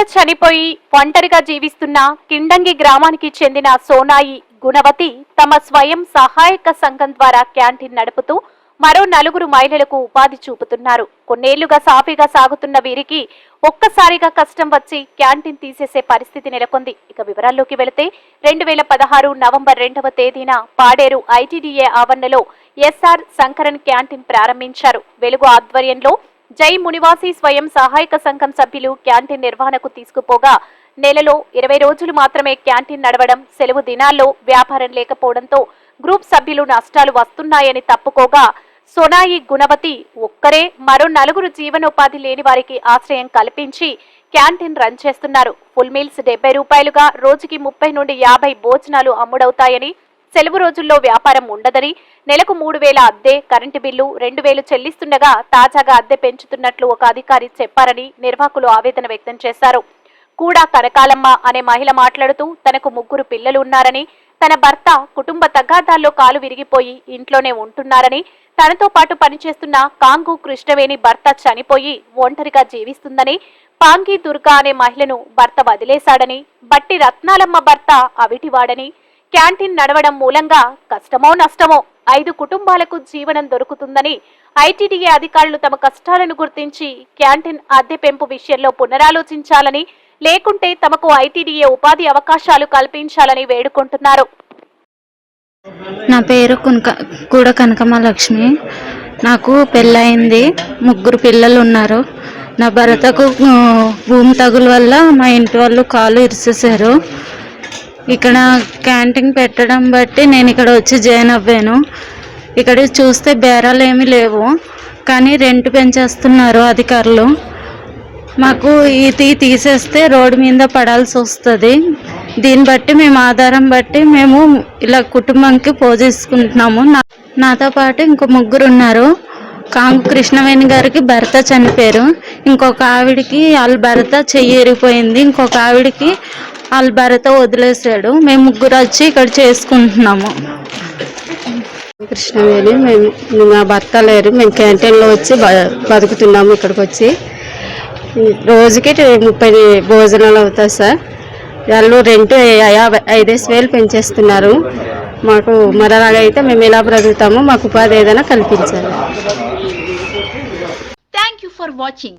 భర్త చనిపోయి ఒంటరిగా జీవిస్తున్న కిండంగి గ్రామానికి చెందిన సోనాయి గుణవతి తమ స్వయం సహాయక సంఘం ద్వారా క్యాంటీన్ నడుపుతూ మరో నలుగురు మహిళలకు ఉపాధి చూపుతున్నారు. కొన్నేళ్ళుగా సాఫీగా సాగుతున్న వీరికి ఒక్కసారిగా కష్టం వచ్చి క్యాంటీన్ తీసేసే పరిస్థితి నెలకొంది. ఇక వివరాల్లోకి వెళితే రెండు వేల పదహారు నవంబర్ రెండవ తేదీన పాడేరు ఐటీడీఏ ఆవరణలో ఎస్ఆర్ శంకరన్ క్యాంటీన్ ప్రారంభించారు. వెలుగు ఆధ్వర్యంలో జై మునివాసి స్వయం సహాయక సంఘం సభ్యులు క్యాంటీన్ నిర్వహణకు తీసుకుపోగా నెలలో ఇరవై రోజులు మాత్రమే క్యాంటీన్ నడవడం సెలవు దినాల్లో వ్యాపారం లేకపోవడంతో గ్రూప్ సభ్యులు నష్టాలు వస్తున్నాయని తప్పుకోగా సోనాయి గుణవతి ఒక్కరే మరో నలుగురు జీవనోపాధి లేని వారికి ఆశ్రయం కల్పించి క్యాంటీన్ రన్ చేస్తున్నారు. ఫుల్ మీల్స్ డెబ్బై రూపాయలుగా రోజుకి ముప్పై నుండి యాభై భోజనాలు అమ్ముడవుతాయని సెలవు రోజుల్లో వ్యాపారం ఉండదని నెలకు మూడు వేల అద్దె కరెంటు బిల్లు రెండు వేలు చెల్లిస్తుండగా తాజాగా అద్దె పెంచుతున్నట్లు ఒక అధికారి చెప్పారని నిర్వాహకులు ఆవేదన వ్యక్తం చేశారు. కూడా కనకాలమ్మ అనే మహిళ మాట్లాడుతూ తనకు ముగ్గురు పిల్లలు ఉన్నారని తన భర్త కుటుంబ తగాదాల్లో కాలు విరిగిపోయి ఇంట్లోనే ఉంటున్నారని తనతో పాటు పనిచేస్తున్న కాంగు కృష్ణవేణి భర్త చనిపోయి ఒంటరిగా జీవిస్తుందని పాంగి దుర్గా అనే మహిళను భర్త వదిలేశాడని బట్టి రత్నాలమ్మ భర్త అవిటివాడని క్యాంటీన్ నడవడం మూలంగా కష్టమో నష్టమో ఐదు కుటుంబాలకు జీవనం దొరుకుతుందని ఐటీడీఏ అధికారులు తమ కష్టాలను గుర్తించి క్యాంటీన్ అద్దె పెంపు విషయంలో పునరాలోచించాలని లేకుంటే తమకు ఐటీడీఏ ఉపాధి అవకాశాలు కల్పించాలని వేడుకుంటున్నారు. నా పేరు కునక కూడ కనకమ్మ లక్ష్మి. నాకు పెళ్ళయింది ముగ్గురు పిల్లలు ఉన్నారు నా భర్తకు భూమి తగులు వల్ల మా ఇంటి వాళ్ళు కాలు ఇరిసేసారు ఇక్కడ క్యాంటీన్ పెట్టడం బట్టి నేను ఇక్కడ వచ్చి జాయిన్ అవ్వాను. ఇక్కడ చూస్తే బేరాలు ఏమీ లేవు. కానీ రెంట్ పెంచేస్తున్నారు అధికారులు. మాకు ఇది తీసేస్తే రోడ్డు మీద పడాల్సి వస్తుంది. దీన్ని బట్టి మేము ఆధారం బట్టి మేము ఇలా కుటుంబంకి పోజేసుకుంటున్నాము. నా నాతో పాటు ఇంకో ముగ్గురు ఉన్నారు. కాంగు కృష్ణవేణి గారికి భర్త చనిపోయారు. ఇంకొక ఆవిడికి వాళ్ళ భర్త చెయ్యి ఎరిగిపోయింది ఇంకొక ఆవిడికి వాళ్ళ భర్త వదిలేసాడు మేము ముగ్గురు వచ్చి ఇక్కడ చేసుకుంటున్నాము. కృష్ణవేణి మేము మా భర్త లేరు. మేము క్యాంటీన్లో వచ్చి బ- బతుకుతున్నాము ఇక్కడికి వచ్చి. రోజుకి ముప్పై భోజనాలు అవుతాయి సార్. వాళ్ళు రెంట్ యాభై ఐదేసి వేలు పెంచేస్తున్నారు. మాకు మరి అలాగైతే మేము ఎలా బ్రతుకుతామో మాకు ఉపాధి ఏదైనా కల్పించాలి. Thank you for watching